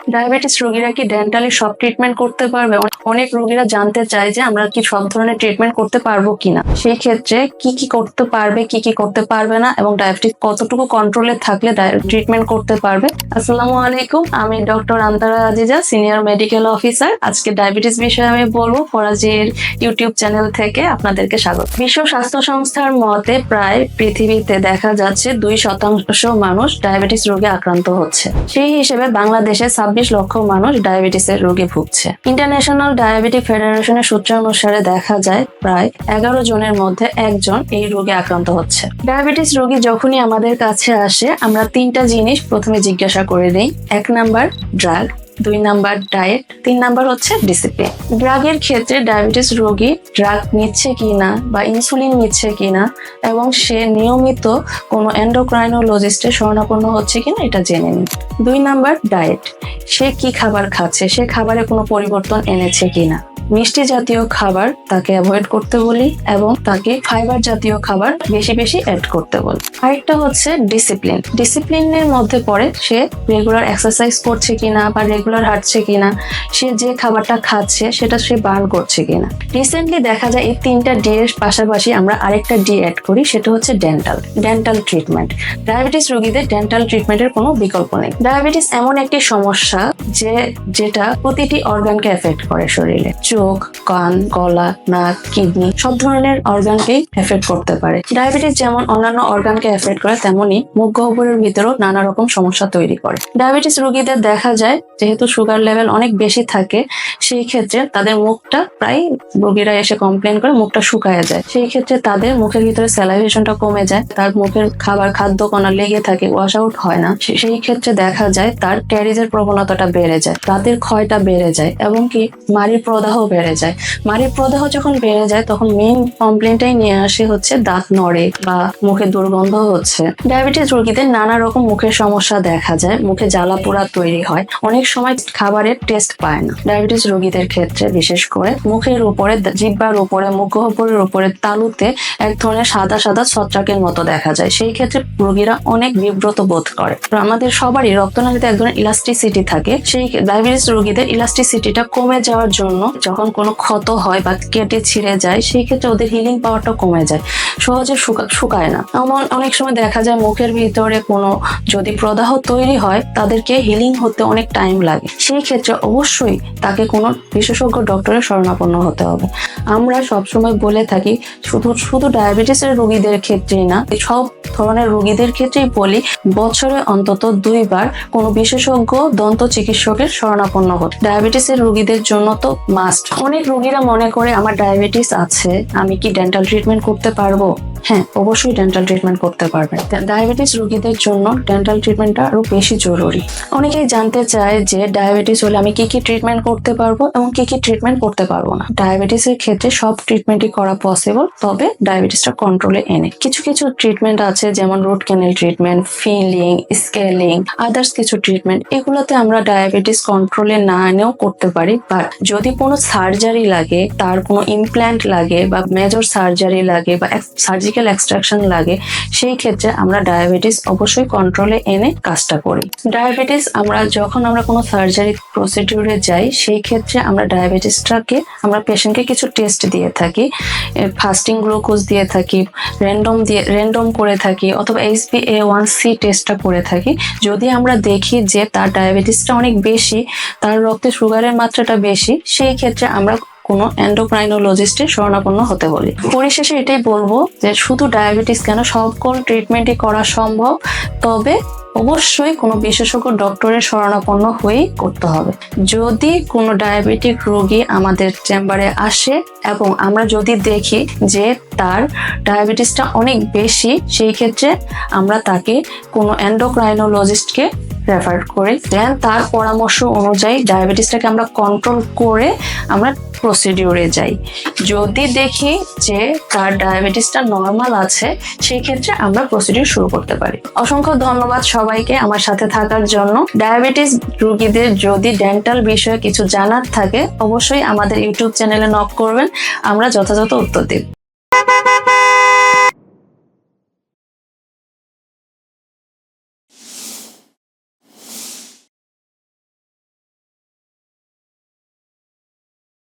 Diabetes রোগীরা কি ডেন্টালি সব ট্রিটমেন্ট করতে পারবে? অনেক রোগীরা জানতে চায় যে আমরা কি সব ধরনের ট্রিটমেন্ট করতে পারব কিনা। সেই ক্ষেত্রে কি কি করতে পারবে, কি কি করতে পারবে না এবং ডায়াবেটিস কতটুকু কন্ট্রোলে থাকলে ট্রিটমেন্ট করতে পারবে? আসসালামু আলাইকুম, আমি doctor Antara Aziza senior medical officer আজকে ডায়াবেটিস বিষয়ে আমি বলব, ফরাজির ইউটিউব চ্যানেল থেকে আপনাদেরকে স্বাগত। বিশ্ব স্বাস্থ্য সংস্থার মতে প্রায় পৃথিবীতে দেখা যাচ্ছে দুই শতাংশ মানুষ ডায়াবেটিস রোগে আক্রান্ত হচ্ছে। সেই হিসেবে বাংলাদেশে ছাব্বিশ লক্ষ মানুষ ডায়াবেটিসের রোগে ভুগছে। ইন্টারন্যাশনাল ডায়াবেটিক ফেডারেশনের সূত্র অনুসারে দেখা যায়, প্রায় এগারো জনের মধ্যে একজন এই রোগে আক্রান্ত হচ্ছে। ডায়াবেটিস রোগী যখনই আমাদের কাছে আসে, আমরা তিনটা জিনিস প্রথমে জিজ্ঞাসা করে নিই। এক নাম্বার ড্রাগ দুই নাম্বার ডায়েট তিন নাম্বার হচ্ছে ডিসিপ্লিন ড্রাগের ক্ষেত্রে ডায়াবেটিস রোগী ড্রাগ নিচ্ছে কিনা বা ইনসুলিন নিচ্ছে কিনা এবং সে নিয়মিত কোনো এন্ডোক্রাইনোলজিস্টের শরণাপন্ন হচ্ছে কিনা এটা জেনে নিন। দুই নাম্বার ডায়েট সে কি খাবার খাচ্ছে, সে খাবারে কোনো পরিবর্তন এনেছে কিনা? মিষ্টি জাতীয় খাবার তাকে অ্যাভয়েড করতে বলি এবং তাকে ফাইবার জাতীয় খাবার বেশি বেশি অ্যাড করতে বলি। আরেকটা হচ্ছে ডিসিপ্লিন ডিসিপ্লিনের মধ্যে পড়ে সে রেগুলার এক্সারসাইজ করছে কিনা বা রেগুলার হাঁটছে কিনা, সে যে খাবারটা খাচ্ছে সেটা সে বার্ন করছে কিনা। রিসেন্টলি দেখা যায় এই তিনটা ডি এর পাশাপাশি আমরা আরেকটা ডি অ্যাড করি, সেটা হচ্ছে ডেন্টাল ডেন্টাল ট্রিটমেন্ট ডায়াবেটিস রোগীদের ডেন্টাল ট্রিটমেন্টের কোনো বিকল্প নেই। ডায়াবেটিস এমন একটি সমস্যা যে, যেটা প্রতিটি অর্গানকে এফেক্ট করে শরীরে। চোখ, কান, গলা, নাক, কিডনি, সব ধরনের অর্গানকেই এফেক্ট করতে পারে। ডায়াবেটিস যেমন অন্যান্য অর্গানকে এফেক্ট করে, তেমনি মুখ গহ্বরের ভিতরেও নানা রকম সমস্যা তৈরি করে। ডায়াবেটিস রোগীদের দেখা যায়, যেহেতু সুগার লেভেল অনেক বেশি থাকে, সেই ক্ষেত্রে তাদের মুখটা প্রায় রোগীরা এসে কমপ্লেন করে মুখটা শুকায় যায়। সেই ক্ষেত্রে তাদের মুখের ভিতরে স্যালাইভেশনটা কমে যায়, তার মুখের খাবার খাদ্য কণা লেগে থাকে ওয়াশ আউট হয় না। সেই ক্ষেত্রে দেখা যায় তার ক্যারিজের প্রবণতাটা বেড়ে যায়, দাঁতের ক্ষয়টা বেড়ে যায় এবং কি মাড়ির প্রদাহ বেড়ে যায়। মাড়ির প্রদাহ যখন বেড়ে যায়, তখন মেইন কমপ্লেনটাই নিয়ে আসে হচ্ছে দাঁত নড়ে বা মুখে দুর্গন্ধ হচ্ছে। ডায়াবেটিস রোগীদের নানা রকম মুখের সমস্যা দেখা যায়, মুখে জ্বালা পোড়া তৈরি হয়। অনেক সময় খাবারের টেস্ট পায় না। ডায়াবেটিস রোগীদের ক্ষেত্রে, বিশেষ করে মুখের উপরে জিব্বার উপরে, মুখ গহ্বরের উপরে, তালুতে এক ধরনের সাদা সাদা ছত্রাকের মতো দেখা যায়। সেই ক্ষেত্রে রোগীরা অনেক বিব্রত বোধ করে। আমাদের সবারই রক্তনালীতে এক ধরনের ইলাস্টিসিটি থাকে। সেই ডায়াবেটিস রোগীদের ইলাস্টিসিটিটা কমে যাওয়ার জন্য যখন কোনো ক্ষত হয় বা কেটে ছিঁড়ে যায়, সেই ক্ষেত্রে ওদের হিলিং পাওয়ারটা কমে যায়। সহজে শুকা- শুকায় না। এমন অনেক সময় দেখা যায় মুখের ভিতরে কোনো যদি প্রদাহ তৈরি হয়, তাদেরকে হিলিং হতে অনেক টাইম লাগে। সেই ক্ষেত্রে অবশ্যই তাকে কোনো বিশেষজ্ঞ ডক্টরের শরণাপন্ন হতে হবে। আমরা সবসময় বলে থাকি, শুধু শুধু ডায়াবেটিসের রোগীদের ক্ষেত্রেই না সব ধরনের রোগীদের ক্ষেত্রেই বলি, বছরে অন্তত দুইবার কোনো বিশেষজ্ঞ দন্ত চিকিৎসকের শরণাপন্ন হতে। ডায়াবেটিসের রোগীদের জন্য তো মাস্ট অনেক রোগীরা মনে করে, আমার ডায়াবেটিস আছে, আমি কি ডেন্টাল ট্রিটমেন্ট করতে পারব? হ্যাঁ অবশ্যই ডেন্টাল ট্রিটমেন্ট করতে পারবেন। ডায়াবেটিস রোগীদের জন্য ডেন্টাল ট্রিটমেন্টটা আরও বেশি জরুরি। অনেকেই জানতে চায় যে ডায়াবেটিস হলে আমি কি কি ট্রিটমেন্ট করতে পারব এবং কি কি ট্রিটমেন্ট করতে পারব না। ডায়াবেটিসের ক্ষেত্রে সব ট্রিটমেন্টই করা পসিবল তবে ডায়াবেটিসটা কন্ট্রোলে এনে। কিছু কিছু ট্রিটমেন্ট আছে, যেমন root canal treatment filling scaling others কিছু ট্রিটমেন্ট এগুলোতে আমরা ডায়াবেটিস কন্ট্রোলে না এনেও করতে পারি। বাট যদি কোনো সার্জারি লাগে, তার কোনো ইমপ্ল্যান্ট লাগে বা মেজর সার্জারি লাগে বা সার্জিক্যাল এক্সট্রাকশন লাগে, সেই ক্ষেত্রে আমরা ডায়াবেটিস অবশ্যই কন্ট্রোলে এনে কাজটা করি। ডায়াবেটিস আমরা যখন আমরা কোনো সার্জারি প্রসিডিউরে যাই, সেই ক্ষেত্রে আমরা ডায়াবেটিসটাকে আমরা পেশেন্টকে কিছু টেস্ট দিয়ে থাকি ফাস্টিং গ্লুকোজ দিয়ে থাকি র্যান্ডম দিয়ে র্যান্ডম করে থাকি, অথবা এইচবি এ ওয়ান সি টেস্টটা করে থাকি। যদি আমরা দেখি যে তার ডায়াবেটিসটা অনেক বেশি, তার রক্তে সুগারের মাত্রাটা বেশি, সেই ক্ষেত্রে আমরা কোনো এন্ডোক্রাইনোলজিস্টের শরণাপন্ন হতে বলি। পরিশেষে এটাই বলব যে শুধু ডায়াবেটিস কেন সকল ট্রিটমেন্টই করা সম্ভব, তবে অবশ্যই কোনো বিশেষজ্ঞ ডক্টরের শরণাপন্ন হয়েই করতে হবে। যদি কোনো ডায়াবেটিক রোগী আমাদের চেম্বারে আসে এবং আমরা যদি দেখি যে তার ডায়াবেটিসটা অনেক বেশি, সেই ক্ষেত্রে আমরা তাকে কোনো এন্ডোক্রাইনোলজিস্টকে রেফার করি দেন। তার পরামর্শ অনুযায়ী ডায়াবেটিসটাকে আমরা কন্ট্রোল করে আমরা প্রসিডিউরে যাই। যদি দেখি যে তার ডায়াবেটিসটা নর্মাল আছে, সেই ক্ষেত্রে আমরা প্রসিডিউর শুরু করতে পারি। অসংখ্য ধন্যবাদ সবাইকে আমার সাথে থাকার জন্য। ডায়াবেটিস রোগীদের যদি ডেন্টাল বিষয়ে কিছু জানার থাকে, অবশ্যই আমাদের ইউটিউব চ্যানেলে নক করবেন। আমরা যথাযথ উত্তর দেব।